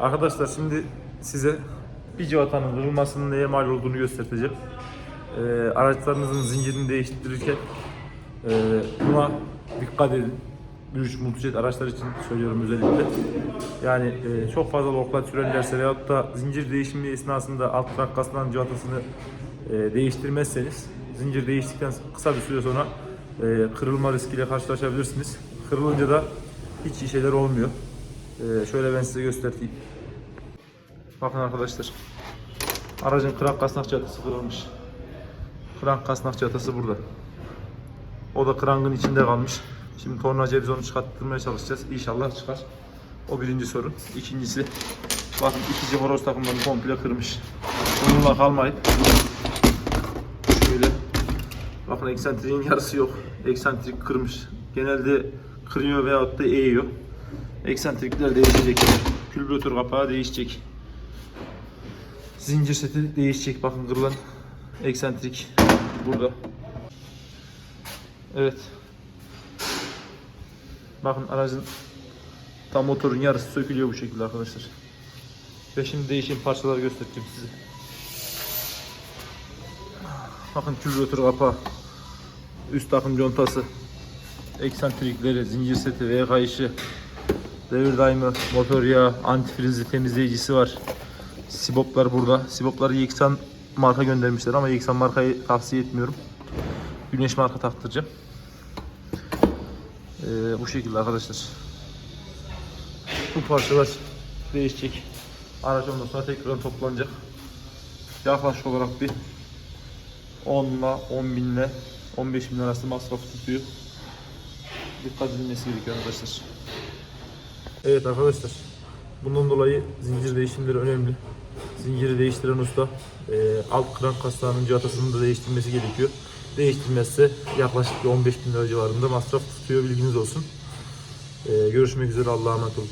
Arkadaşlar şimdi size bir cıvatanın kırılmasının neye mal olduğunu göstereceğim. Ee, araçlarınızın zincirini değiştirirken e, buna dikkat edin. Büyük multijet araçlar için söylüyorum özellikle. Yani e, çok fazla loklat sürerlerse veyahut da zincir değişimi esnasında alt trakkasından cıvatasını e, değiştirmezseniz zincir değiştikten kısa bir süre sonra e, kırılma riskiyle karşılaşabilirsiniz. Kırılınca da hiç şeyler olmuyor. E, şöyle ben size göstereyim. Bakın arkadaşlar. Aracın krank kasnak çatısı kırılmış. Krank kasnak çatısı burada. O da krankın içinde kalmış. Şimdi tornacıya biz onu çıkarttırmaya çalışacağız. İnşallah çıkar. O birinci sorun. İkincisi bakın ikinci horoz takımlarını komple kırmış. Bununla kalmayıp şöyle bakın eksentriğin yarısı yok. Eksentrik kırmış. Genelde kırıyor veyahut da eğiyor. Eksentrikler değişecek. Külbüratör kapağı değişecek. Zincir seti değişecek. Bakın kırılan eksentrik burada. Evet. Bakın aracın tam motorun yarısı sökülüyor bu şekilde arkadaşlar. Ve şimdi değişen parçaları göstereceğim size. Bakın külbüratör kapağı. Üst takım contası. Eksentrikleri, zincir seti, V kayışı, devir daimı, motor yağı, antifrizi temizleyicisi var. Siboplar burada. Sibopları Yeksan marka göndermişler ama Yeksan markayı tavsiye etmiyorum. Güneş marka taktıracağım. Ee, bu şekilde arkadaşlar. Bu parçalar değişecek. Araç ondan sonra tekrar toplanacak. Yaklaşık olarak bir 10 ile 10 bin ile 15 bin arası masraf tutuyor. Dikkat edilmesi gerekiyor arkadaşlar. Evet arkadaşlar. Bundan dolayı zincir değişimleri önemli. Zinciri değiştiren usta e, alt krank kaslarının civatasını da değiştirmesi gerekiyor. Değiştirmezse yaklaşık bir 15 bin lira civarında masraf tutuyor bilginiz olsun. E, görüşmek üzere Allah'a emanet olun.